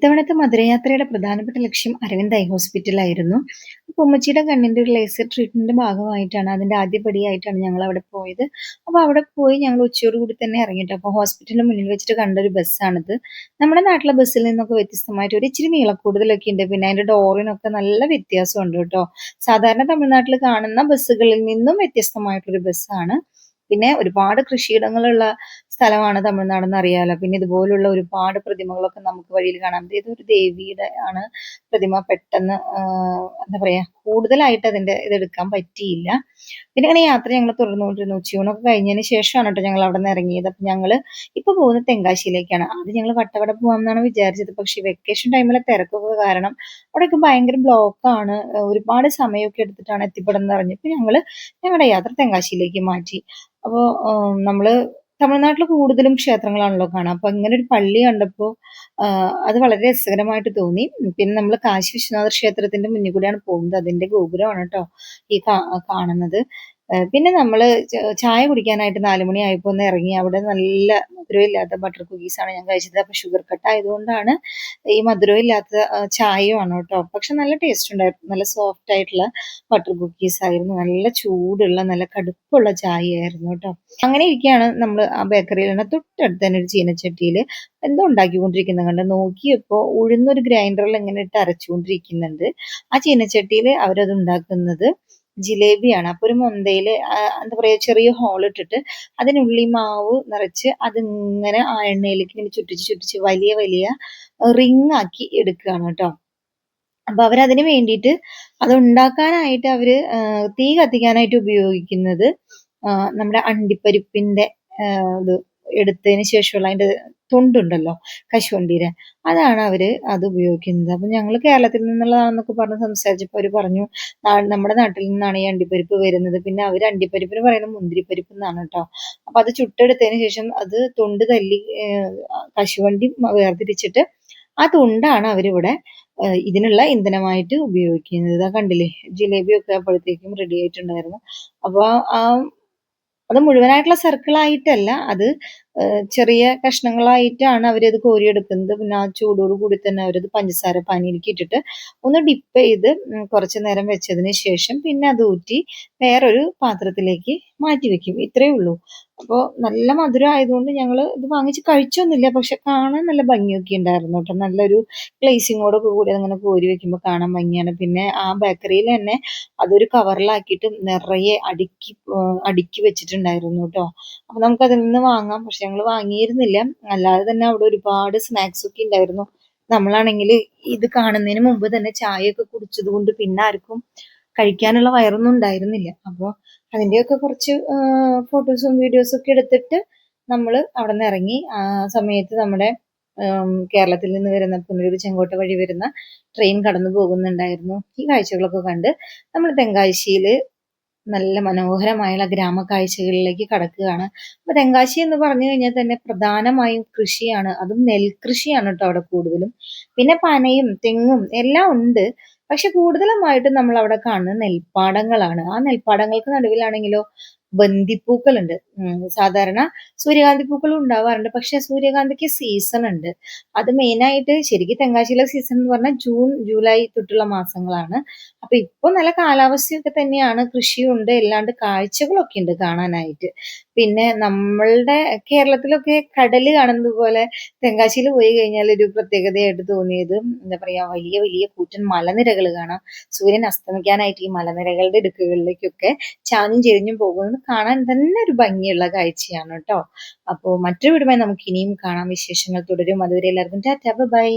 ഇത്തവണത്തെ മധുരയാത്രയുടെ പ്രധാനപ്പെട്ട ലക്ഷ്യം അരവിന്ദ് ഐ ഹോസ്പിറ്റലായിരുന്നു. അപ്പോൾ ഉമ്മച്ചിയുടെ കണ്ണിന്റെ ഒരു ലേസർ ട്രീറ്റ്മെന്റ് ഭാഗമായിട്ടാണ് അതിന്റെ ആദ്യപടിയായിട്ടാണ് ഞങ്ങൾ അവിടെ പോയത്. അപ്പോൾ അവിടെ പോയി ഞങ്ങൾ ഉച്ചയോടുകൂടി തന്നെ ഇറങ്ങിയിട്ട് അപ്പോൾ ഹോസ്പിറ്റലിന് മുന്നിൽ വെച്ചിട്ട് കണ്ടൊരു ബസ്സാണിത്. നമ്മുടെ നാട്ടിലെ ബസ്സിൽ നിന്നൊക്കെ വ്യത്യസ്തമായിട്ട് ഒരു ഇച്ചിരി നീളക്കൂടുതലൊക്കെ ഉണ്ട്. പിന്നെ അതിന്റെ ഡോറിനൊക്കെ നല്ല വ്യത്യാസമുണ്ട് കേട്ടോ. സാധാരണ തമിഴ്നാട്ടിൽ കാണുന്ന ബസ്സുകളിൽ നിന്നും വ്യത്യസ്തമായിട്ടൊരു ബസ്സാണ്. പിന്നെ ഒരുപാട് കൃഷിയിടങ്ങളുള്ള സ്ഥലമാണ് തമിഴ്നാടെന്ന് അറിയാലോ. പിന്നെ ഇതുപോലുള്ള ഒരുപാട് പ്രതിമകളൊക്കെ നമുക്ക് വഴിയിൽ കാണാം. ഇതൊരു ദേവിയുടെ ആണ് പ്രതിമ പെട്ടെന്ന് എന്താ പറയാ കൂടുതലായിട്ട് അതിന്റെ ഇതെടുക്കാൻ പറ്റിയില്ല. പിന്നെ ഇങ്ങനെ യാത്ര ഞങ്ങൾ തുടർന്നുകൊണ്ടിരുന്നു. ഉച്ചയൂണൊക്കെ കഴിഞ്ഞതിന് ശേഷമാണ് കേട്ടോ ഞങ്ങൾ അവിടെ നിന്ന് ഇറങ്ങിയത്. അപ്പം ഞങ്ങൾ ഇപ്പോൾ പോകുന്നത് തെങ്കാശിയിലേക്കാണ്. ആദ്യം ഞങ്ങൾ വട്ടവട പോകാമെന്നാണ് വിചാരിച്ചത്. പക്ഷേ വെക്കേഷൻ ടൈമിലെ തിരക്കൊക്കെ കാരണം അവിടെയൊക്കെ ഭയങ്കര ബ്ലോക്കാണ്. ഒരുപാട് സമയമൊക്കെ എടുത്തിട്ടാണ് എത്തിപ്പെടുന്നത് അറിഞ്ഞപ്പോൾ ഞങ്ങൾ ഞങ്ങളുടെ യാത്ര തെങ്കാശിയിലേക്ക് മാറ്റി. അപ്പോൾ നമ്മൾ തമിഴ്നാട്ടിൽ കൂടുതലും ക്ഷേത്രങ്ങളാണല്ലോ കാണാ. അപ്പൊ ഇങ്ങനെ ഒരു പള്ളി കണ്ടപ്പോ അത് വളരെ രസകരമായിട്ട് തോന്നി. പിന്നെ നമ്മൾ കാശി വിശ്വനാഥ ക്ഷേത്രത്തിന്റെ മുന്നിൽ കൂടെയാണ് പോകുന്നത്. അതിന്റെ ഗോപുരമാണ് കേട്ടോ ഈ കാണുന്നത്. പിന്നെ നമ്മൾ ചായ കുടിക്കാനായിട്ട് നാല് ആയപ്പോൾ ഒന്ന് ഇറങ്ങി. അവിടെ നല്ല മധുരമില്ലാത്ത ബട്ടർ കുക്കീസാണ് ഞാൻ കഴിച്ചത്. അപ്പൊ ഷുഗർ കട്ട് ആയതുകൊണ്ടാണ് ഈ മധുരമില്ലാത്ത ചായയുമാണ് കേട്ടോ. പക്ഷെ നല്ല ടേസ്റ്റ് ഉണ്ടായിരുന്നു. നല്ല സോഫ്റ്റ് ആയിട്ടുള്ള ബട്ടർ കുക്കീസ് ആയിരുന്നു. നല്ല ചൂടുള്ള നല്ല കടുപ്പുള്ള ചായയായിരുന്നു കേട്ടോ. അങ്ങനെ ഇരിക്കുകയാണ് നമ്മൾ ആ ബേക്കറിയിൽ തന്നെ തൊട്ടടുത്ത് തന്നെ ഒരു ചീനച്ചട്ടിയിൽ എന്തോ ഉണ്ടാക്കിക്കൊണ്ടിരിക്കുന്നത് കണ്ട് നോക്കിയപ്പോൾ ഉഴുന്നൊരു ഗ്രൈൻഡറിൽ ഇങ്ങനെ ഇട്ട് അരച്ചുകൊണ്ടിരിക്കുന്നുണ്ട്. ആ ചീനച്ചട്ടിയിൽ അവരത് ഉണ്ടാക്കുന്നത് ജിലേബിയാണ്. അപ്പൊ ഒരു മുന്തയിൽ എന്താ പറയാ ചെറിയ ഹോൾ ഇട്ടിട്ട് അതിനുള്ളിൽ മാവ് നിറച്ച് അതിങ്ങനെ ആ എണ്ണയിലേക്ക് ഇങ്ങനെ ചുറ്റിച്ച് ചുറ്റിച്ച് വലിയ വലിയ റിങ് ആക്കി എടുക്കുകയാണ് കേട്ടോ. അപ്പൊ അവരതിന് വേണ്ടിയിട്ട് അത് ഉണ്ടാക്കാനായിട്ട് അവർ തീ കത്തിക്കാനായിട്ട് ഉപയോഗിക്കുന്നത് നമ്മുടെ അണ്ടിപ്പരിപ്പിന്റെ ഇത് എടുത്തതിന് ശേഷമുള്ള അതിന്റെ തൊണ്ടുണ്ടല്ലോ കശുവണ്ടീടെ അതാണ് അവർ അത് ഉപയോഗിക്കുന്നത്. അപ്പൊ ഞങ്ങൾ കേരളത്തിൽ നിന്നുള്ളതാണെന്നൊക്കെ പറഞ്ഞ് സംസാരിച്ചപ്പോൾ അവർ പറഞ്ഞു നമ്മുടെ നാട്ടിൽ നിന്നാണ് ഈ അണ്ടിപ്പരിപ്പ് വരുന്നത്. പിന്നെ അവർ അണ്ടിപ്പരിപ്പിന് പറയുന്നത് മുന്തിരിപ്പരിപ്പ് എന്നാണ് കേട്ടോ. അപ്പൊ അത് ചുട്ടെടുത്തതിന് ശേഷം അത് തൊണ്ട് തല്ലി കശുവണ്ടി വേർതിരിച്ചിട്ട് ആ തൊണ്ടാണ് അവരിവിടെ ഇതിനുള്ള ഇന്ധനമായിട്ട് ഉപയോഗിക്കുന്നത്. ഇതാ കണ്ടില്ലേ ജിലേബിയൊക്കെ അപ്പോഴത്തേക്കും റെഡി ആയിട്ടുണ്ടായിരുന്നു. അപ്പോൾ ആ അത് മുഴുവനായിട്ടുള്ള സർക്കിളായിട്ടല്ല അത് ചെറിയ കഷ്ണങ്ങളായിട്ടാണ് അവരത് കോരിയെടുക്കുന്നത്. പിന്നെ ആ ചൂടോട് കൂടി തന്നെ അവരത് പഞ്ചസാര പാനിയിലേക്ക് ഇട്ടിട്ട് ഒന്ന് ഡിപ്പ് ചെയ്ത് കുറച്ച് നേരം വെച്ചതിന് ശേഷം പിന്നെ അത് ഊറ്റി വേറൊരു പാത്രത്തിലേക്ക് മാറ്റി വെക്കും. ഇത്രയേ ഉള്ളൂ. അപ്പോൾ നല്ല മധുരം ആയതുകൊണ്ട് ഞങ്ങൾ ഇത് വാങ്ങിച്ച് കഴിച്ചൊന്നുമില്ല. പക്ഷെ കാണാൻ നല്ല ഭംഗിയൊക്കെ ഉണ്ടായിരുന്നു കേട്ടോ. നല്ലൊരു ഗ്ലേസിങ്ങോടൊക്കെ കൂടി അങ്ങനെ കോരി വെക്കുമ്പോൾ കാണാൻ ഭംഗിയാണ്. പിന്നെ ആ ബേക്കറിയിൽ തന്നെ അതൊരു കവറിലാക്കിയിട്ട് നിറയെ അടുക്കി അടുക്കി വെച്ചിട്ടുണ്ടായിരുന്നു കേട്ടോ. അപ്പോൾ നമുക്കതിൽ നിന്ന് വാങ്ങാം. പക്ഷെ ഞങ്ങൾ വാങ്ങിയിരുന്നില്ല. അല്ലാതെ തന്നെ അവിടെ ഒരുപാട് സ്നാക്സ് ഒക്കെ ഉണ്ടായിരുന്നു നമ്മളാണെങ്കിൽ ഇത് കാണുന്നതിന് മുമ്പ് തന്നെ ചായയൊക്കെ കുടിച്ചത് കൊണ്ട് പിന്നെ ആർക്കും കഴിക്കാനുള്ള വയറൊന്നും ഉണ്ടായിരുന്നില്ല. അപ്പോൾ അതിന്റെയൊക്കെ കുറച്ച് ഫോട്ടോസും വീഡിയോസും ഒക്കെ എടുത്തിട്ട് നമ്മൾ അവിടെ നിന്ന് ഇറങ്ങി. ആ സമയത്ത് നമ്മുടെ കേരളത്തിൽ നിന്ന് വരുന്ന പുനലൂർ ചെങ്കോട്ട വഴി വരുന്ന ട്രെയിൻ കടന്നു പോകുന്നുണ്ടായിരുന്നു. ഈ കാഴ്ചകളൊക്കെ കണ്ട് നമ്മൾ തെങ്കാശിയിൽ നല്ല മനോഹരമായുള്ള ഗ്രാമക്കാഴ്ചകളിലേക്ക് കടക്കുകയാണ്. അപ്പൊ തെങ്കാശി എന്ന് പറഞ്ഞു കഴിഞ്ഞാൽ തന്നെ പ്രധാനമായും കൃഷിയാണ്. അതും നെൽകൃഷിയാണ് കേട്ടോ അവിടെ കൂടുതലും. പിന്നെ പനയും തെങ്ങും എല്ലാം ഉണ്ട്. പക്ഷെ കൂടുതലുമായിട്ട് നമ്മൾ അവിടെ കാണുന്നത് നെൽപ്പാടങ്ങളാണ്. ആ നെൽപ്പാടങ്ങൾക്ക് നടുവിലാണെങ്കിലോ ബന്ദിപ്പൂക്കളുണ്ട്. സാധാരണ സൂര്യകാന്തി പൂക്കളും ഉണ്ടാവാറുണ്ട്. പക്ഷെ സൂര്യകാന്തിക്ക് സീസൺ ഉണ്ട്. അത് മെയിനായിട്ട് ശരിക്കും തെങ്കാശിയിലെ സീസൺ എന്ന് പറഞ്ഞാൽ ജൂൺ ജൂലൈ തൊട്ടുള്ള മാസങ്ങളാണ്. അപ്പൊ ഇപ്പൊ നല്ല കാലാവസ്ഥയൊക്കെ തന്നെയാണ്. കൃഷിയുണ്ട്. അല്ലാണ്ട് കാഴ്ചകളൊക്കെ ഉണ്ട് കാണാനായിട്ട്. പിന്നെ നമ്മളുടെ കേരളത്തിലൊക്കെ കടൽ കാണുന്നത് പോലെ തെങ്കാശിയിൽ പോയി കഴിഞ്ഞാൽ ഒരു പ്രത്യേകതയായിട്ട് തോന്നിയത് എന്താ പറയാ വലിയ വലിയ കൂറ്റൻ മലനിരകൾ കാണാം. സൂര്യൻ അസ്തമിക്കാനായിട്ട് ഈ മലനിരകളുടെ ഇടുക്കുകളിലേക്കൊക്കെ ചാഞ്ഞും ചെരിഞ്ഞും പോകുന്നത് കാണാൻ തന്നെ ഒരു ഭംഗിയുള്ള കാഴ്ചയാണ് കേട്ടോ അപ്പോൾ മറ്റൊരു വിടുമായി നമുക്ക് ഇനിയും കാണാം. വിശേഷങ്ങൾ തുടരും. അതുവരെ എല്ലാവർക്കും ടാറ്റ. ബൈ.